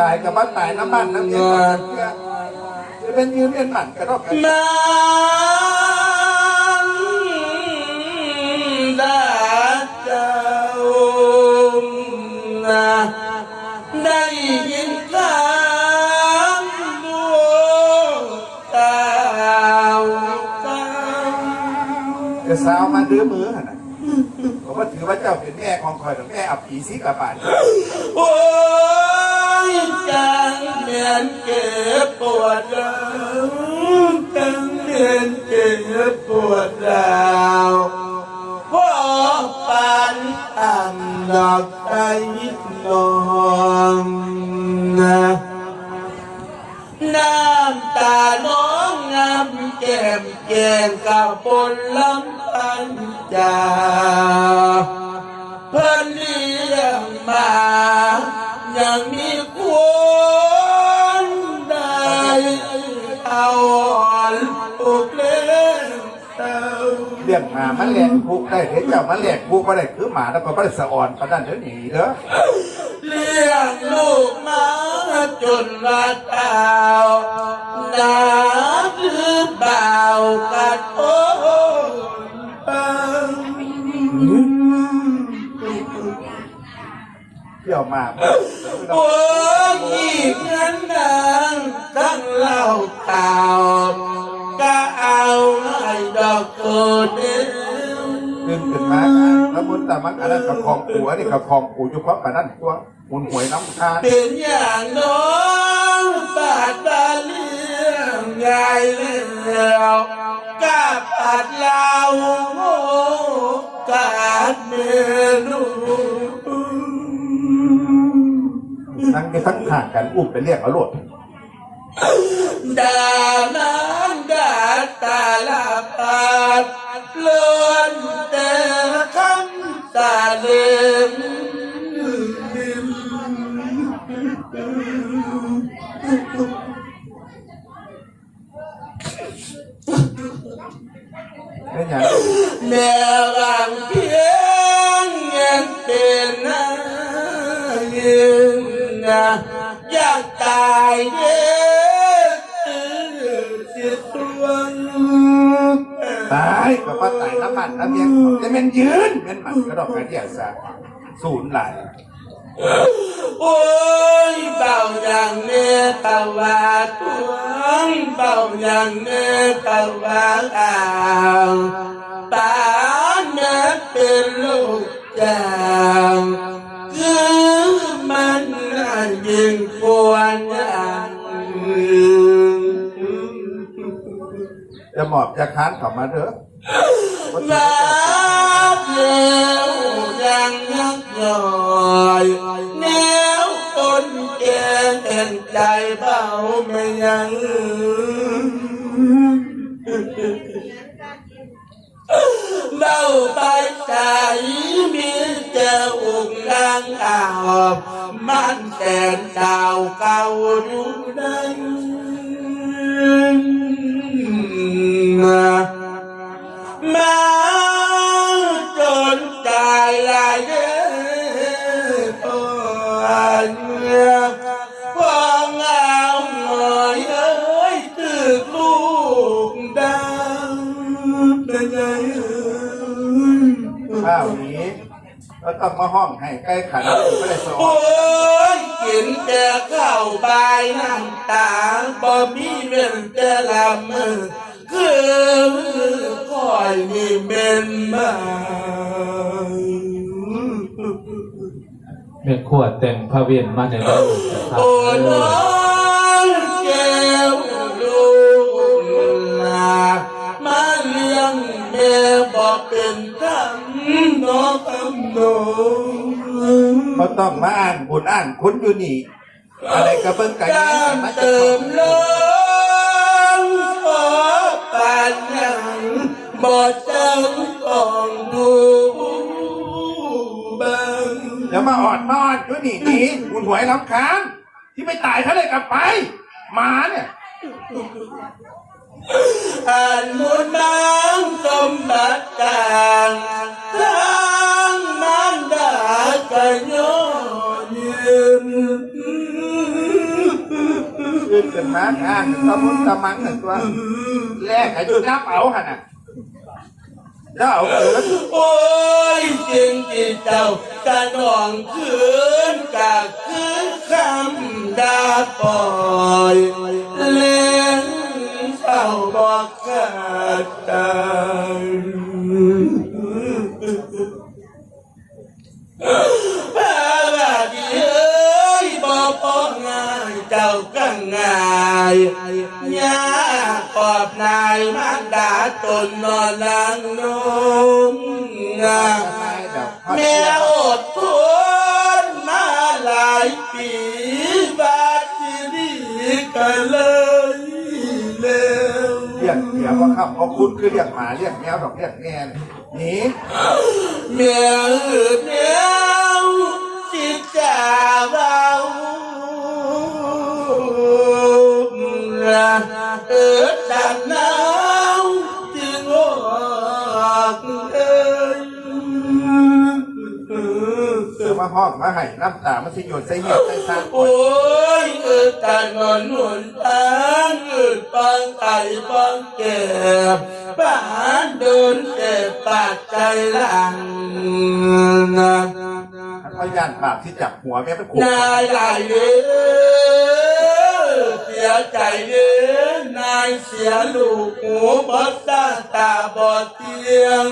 ตายกับบ้านตายน้ำมันน้ำเย็นจะเป็นยืนเรียนหมันกระดอกกันน้ำดาเจ้านะได้ยินคำลูกตาวตาวจะสาวมาดื้อมือขนาด ผมว่าถือว่าเจ้าเป็นแม่ของคอยหรือแม่อับผีสีกระบาดโอ้ยจังเมียนเก็บปวดร้าวจังเมียนเก็บปวดร้าวพ่อปันอ่ำดอกไม้นองนะน้ำตาน้องงามแก้มแก้มกับปนลำ พันจาเพื่อนเลี้ยงมายังมีควรได้เอาอ่อนอุกเล่นเต้าเลี้ยงหมามันแหลกพุกได้เดี๋ยวเจ้ามันแหลกพุกมาได้คือหมาแล้วก็ไม่ได้สะอ่อนประดันเดี๋ยวนีเด้อเลี้ยงลูกมาจนว่าเต้าหนาหรือเบากัดโอ้ ยวมาโอ้ยนั้นดังทั้งเล่าข่าวก็เอาให้ดอกโกเดียวตื่นขึ้นมาแล้วมุนแต่มันอันนั้นกับของผัวนี่กับของปู่อยู่เพราะประดันตัวมุนหวยน้ำคานเป็นอย่างน้องบาดบาเลี้ยงไงแล้วกับปัดเรากาดเมนู นั่งไปทั้งห่างกันอุ้มไปเรียกเอาโลดดานังดาตาลาปาดเลือนแต่คำตาเลืมไม่อย่แนวรังเพียงยังเป็นนายืายน้ำมันน้ำเย็นจะเป็นยืนเป็นหมันกระดอกกระเดียสาศูนย์หลายโอ้ยเบาอย่างเนื้อตะวาทวงเบาอย่างเนื้อตะวาอ่างตาเนื้อเป็นลูกจางคือมันน่ายิ่งควรอย่างจะหมอบจะค้านกลับมาเด้อนับเลี้ยวยังยักย่อยแนวคนแก่เห็นใจเบาไม่ยังเบาไปใจมีเจ้าองค์นางอาวมันแสนดาวเก่าอยู่นั้นมา จนใจลายเด้อพ่อเงียพ่อเงาหน่อยเอ้ยตึกลูกดังเป็นไงข้าวนี้ก็ต้องมาห้องให้ใกล้ขันไม่ได้สอโอ้นยกินแต่ข้าวใบน้ำตาบ่มีเงินจะลำมือ คือคอยมีเป็นมาเมียขวดแต่งพระเวียนมาในโลกนะครับโอ้น้องแก้วลูกลามาเลี้ยงแม่บอกเป็นคำน้องคำน้องก็ต้องมาอ่านบุญอ่านคุณอยู่นี่ อะไรกระเบื้องไก่กามาเติมลง บ่จังต้องดูเบิ่งอย่ามาออดนอนด้วยหนีหนีคุณหวยลำค้างที่ไม่ตายเท่าเลยกลับไปหมาเนี่ยอ่านมุนนางสมบัติต่างทางมันดากันยอนยืนขึ้นมาทางสมุนตะมังหนึ่งตัวแลกให้ดูหน้าเป๋าหันอะ เอาเกินโอ้ยจริงที่เจ้ากะนองคืนกะคืนคำดาปล่อยเล่นเศร้าบอกขาดใจพระบาดีเอ้ยบอกง่ายเจ้าก็ง่าย ตุนนอนนางนมงามแม่อดทนมาหลายปีบาดที่นี่ก็เลยเร็วเรียกเสียว่าครับเพราคุณคือเรียกหมาเรียกแมวดอกเรียกแง่นี่แม่อืดเนี้ยวสิจ่าเบา เสือมาห้องมาให้น้ำตามันสิหยดใส่เหี้ยใส่ซากโอ้ยเอืดตานอนหนุนทางเอืดปังไก่ปังเก็บบ้านโดนเจ็บปากใจหลังนะพยานปากที่จับหัวแม่เป็นขวนายหลายเด้อเสียใจเด้อนายเสียลูกหูบอดตาตาบอดเตียง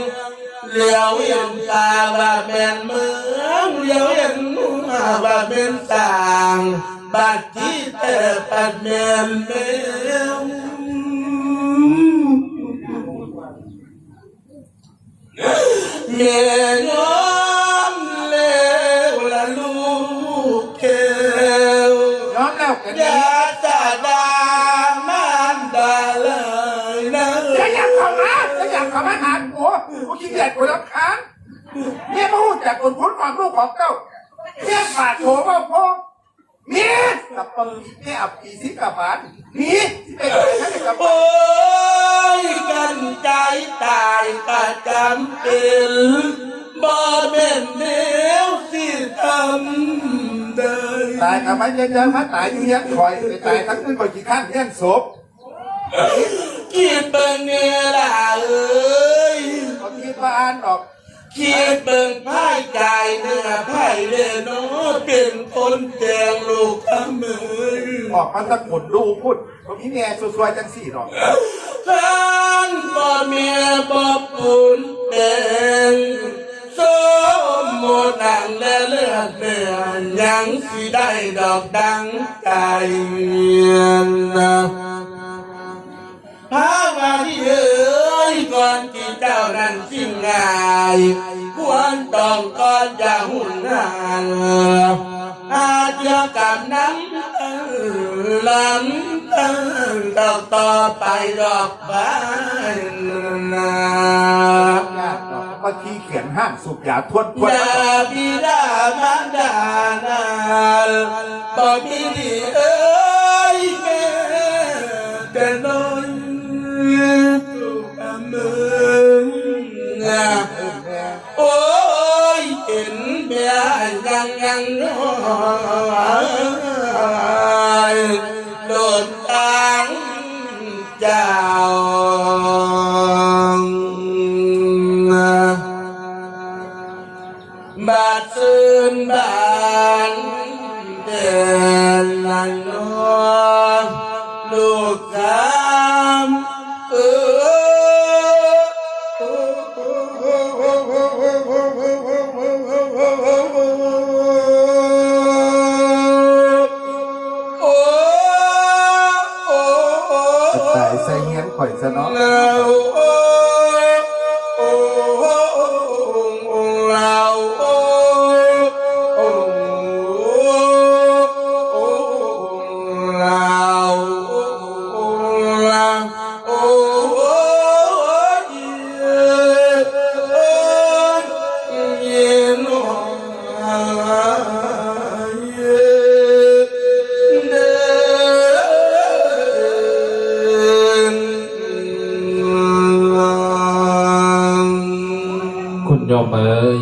เลี้ยวเห็นตาว่าเป็นเมืองเลี้ยวเห็นหัวว่าเป็นต่างบาดที่แต่ปัดแม่นแมวเมียน้อ กูขี้เกียจกูรำคาญเนี่ยมาหูจากคนพ้นความลูกของเจ้าเนี่ยปากโถว่าพ่อเนี่ยกับปึงเนี่ยอับปีสิกับบานนี่ที่ไปไหนให้กับโอ้ยกันใจตายก็จำเป็นบ่แม่นเดียวสิทำได้ตายกับมันยังยังมาตายอยู่ยังคอยไปตายทั้งนั้นคอยกี่ขั้นยังศพคิดเบิ่งเนี่ยล่ะเอ้ย เขาคิดว่าอ่านออกคิดเบิ่งไพ่ใจเนื้อไพ่เลนอเป็นคนแจงลูกทำมือออกมาตะกุนดูพูดผมนี่แน่สวยๆจังสี่หรอกท่านบ่เมียบ่ปุนเป็นสมโมดังและเลือดเลือนยังสิได้ดอกดังใจายควรต้องก่อนอย่าหุ่นนานอาจจะกับน้ำลำตั้งดอกต่อไปดอกบานนาญาติดอกมาที่เขียนห้างสูบยาทวนทวนดาบิดามารดานาบ่มีดีเอ้ บาดซื่นบานเดินลังน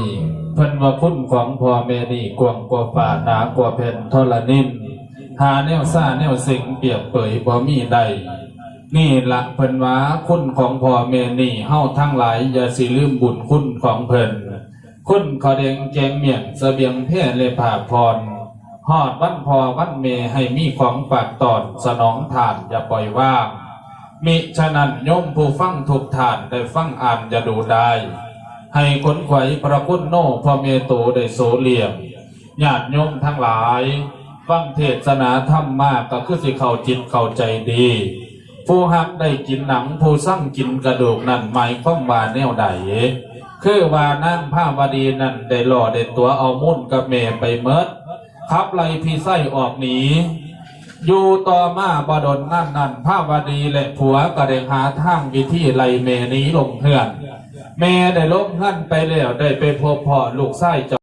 มเอ๋ยเพิ่นว่าคุณของพ่อแม่นี่กว้างกว่าฝ่าหนากว่าแผ่นทรนินหาแนวซ่าแนวสิงเปียบเปยบ่มีใดนี่ละเพิ่นว่าคุณของพ่อแม่นี่เฮาทั้งหลายอย่าสิลืมบุญคุณของเพิ่นคุณขอเดงแกงเมียงเสบียงแพร่เลผ่าพรฮอดวันพอวันเมให้มีของฝากตอนสนองทานอย่าปล่อยว่างมิฉะนั้นโยมผู้ฟังทุกทานได้ฟังอ่านอย่าดูได้ ให้ขนไขวพระคุณโนพ่อเมโตได้โสเหลี่ยมญาติโยมทั้งหลายฟังเทศนาธรรมมากก็คือสิเข้าจิตเข้าใจดี ผู้หักได้กินหนังผู้สั่งกินกระดูกนั่นหมายความว่าแนวใดคือว่านั่งผ้าวดีนั่นได้หล่อได้ตัวเอามุ่นกับเมไปเมิดขับไล่พี่ไส้ออกหนีอยู่ต่อมาบดลนั่นนั่นภาพวดีและผัวก็ได้หาทางวิธีไล่เมนี้ลงเฮือน แม่ได้ลบเฮือนไปแล้วได้ไปพบพ่อลูกไส้เจ้า